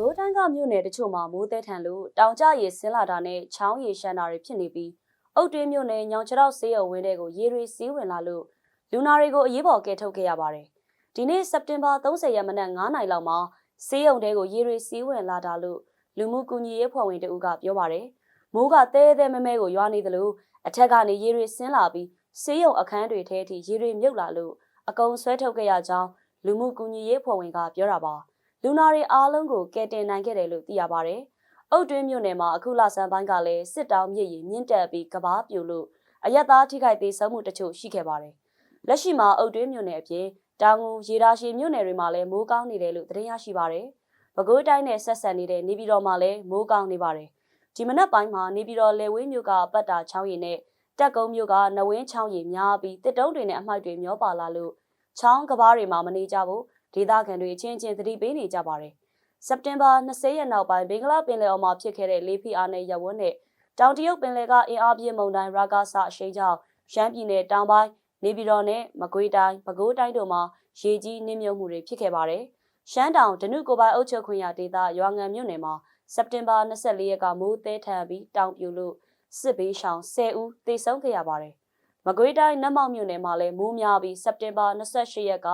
ကိုးတိုင်းကမြို့နယ်တချို့မှာမိုးသည်ထန်လို့တောင်ကျရေဆင်းလာတာနဲ့ချောင်းရေရှမ်းတာတွေဖြစ်နေပြီးအုတ်တွင်းမြို့နယ်ညောင်ချောက်ဆေးရုံဝင်းတွေကိုရေတွေစီးဝင်လာလို့လူနာတွေကိုအရေးပေါ်ကယ်ထုတ်ခဲ့ရပါတယ်။ဒီနေ့စက်တင်ဘာ30ရက်မနက်9နာရီလောက်မှာဆေးရုံတွေကိုရေတွေစီးဝင်လာတာလို့လူမှုကူညီရေးဖွဲ့ဝင်တဦးကပြောပါတယ်။မိုးကတဲတဲမဲမဲကိုရွာနေသလိုအထက်ကနေရေတွေဆင်းလာပြီးဆေးရုံအခန်းတွေထဲထိရေတွေမြုပ်လာလို့အကုံဆွဲထုတ်ခဲ့ရကြောင်းလူမှုကူညီရေးဖွဲ့ဝင်ကပြောတာပါ။ လူနာတွေအားလုံးကိုကယ်တင်နိုင်ခဲ့တယ်လို့သိရပါဗျ။အုတ်တွင်းမြို့နယ်မှာအခုလဆန်းပိုင်းကလည်းစစ်တောင်းမြစ်ရည်မြင့်တက်ပြီးကဘာပြိုလို့အရက်သားထိခိုက်သေးဆုံးမှုတချို့ရှိခဲ့ပါတယ်။လက်ရှိမှာအုတ်တွင်းမြို့နယ်အပြင်တောင်ငူရေဒါရှည်မြို့နယ်တွေမှာလည်းမိုးကောင်းနေတယ်လို့သတင်းရရှိပါတယ်။ပဲခူးတိုင်းနဲ့ဆက်ဆက်နေတဲ့နေပြည်တော်မှာလည်းမိုးကောင်းနေပါတယ်။ဒီမနက်ပိုင်းမှာနေပြည်တော်လေဝင်းမြို့ကပတ်တာချောင်းရည်နဲ့တက်ကုန်းမြို့ကနဝင်းချောင်းရည်များပြီးတစ်တုံးတွေနဲ့အမိုက်တွေမျောပါလာလို့ချောင်းကဘားတွေမှာမနေကြဘူး ဒေသခံတွေအချင်းချင်းသတိပေးနေကြပါတယ်။စက်တင်ဘာ20ရက်နောက်ပိုင်းဘင်္ဂလားပင်လယ်အော်မှာဖြစ်ခဲ့တဲ့လေဖီအားနဲ့ရဝန်းနဲ့တောင်တရုတ်ပင်လယ်ကအင်အားပြင်းမုန်တိုင်းရာဂါဆာအရှိန်ကြောင့်ရှမ်းပြည်နယ်တောင်ပိုင်းနေပြည်တော်နဲ့မကွေးတိုင်းပဲခူးတိုင်းတို့မှာရေကြီးနစ်မြုပ်မှုတွေဖြစ်ခဲ့ပါတယ်။ရှမ်းတောင်ဒနုကိုပိုင်အုပ်ချုပ်ခွင့်ရဒေသရွာငံမြို့နယ်မှာစက်တင်ဘာ24ရက်ကမိုးသဲထန်ပြီးတောင်ပြိုလို့စစ်ဘေးရှောင်10ဦးသေဆုံးခဲ့ရပါတယ်။မကွေးတိုင်းနတ်မောက်မြို့နယ်မှာလည်းမိုးများပြီးစက်တင်ဘာ28ရက်က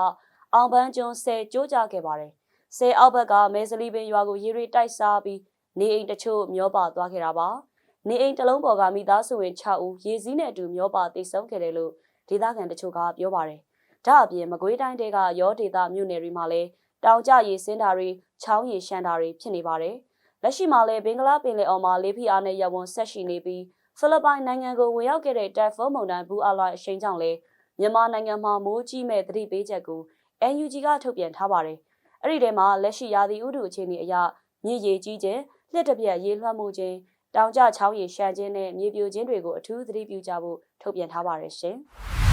အောင်ပန်းကျွန်းဆယ်ကျိုးကြခဲ့ပါတယ်။ဆယ်အောက်ဘက်ကမဲစလီပင်ရွာကိုရေတွေတိုက်စားပြီးနေအိမ်တချို့မျောပါသွားခဲ့တာပါ။နေအိမ်တစ်လုံးပေါ်ကမိသားစုဝင်6ဦးရေစည်းနဲ့အတူမျောပါတိတ်ဆုံးခဲ့တယ်လို့ဒေသခံတချို့ကပြောပါတယ်။ဒါအပြင်မကွေးတိုင်းတဲကရောဒေသမြို့နယ်တွေမှာလည်းတောင်ကျရေစင်းတာတွေချောင်းရေရှမ်းတာတွေဖြစ်နေပါတယ်။လက်ရှိမှာလည်းဘင်္ဂလားပင်လယ်အော်မှာလေးဖီအားနဲ့ရဝန်းဆက်ရှိနေပြီးဖိလစ်ပိုင်နိုင်ငံကိုဝင်ရောက်ခဲ့တဲ့တက်ဖုန်းမုန်တိုင်းဘူးအလိုင်းအရှိန်ကြောင့်လည်းမြန်မာနိုင်ငံမှာမိုးကြီးမဲ့သတိပေးချက်ကို NUG ကထုတ်ပြန်ထားပါတယ်။အဲ့ဒီထဲမှာလက်ရှိရာသီဥတုအခြေအနေအရမြစ်ရေကြီးခြင်းလျှက်တစ်ပြက်ရေလွှမ်းမှုခြင်းတောင်ကျချောင်းရေရှမ်းခြင်းနဲ့မြေပြိုခြင်းတွေကိုအထူးသတိပြုကြဖို့ထုတ်ပြန်ထားပါတယ်ရှင်။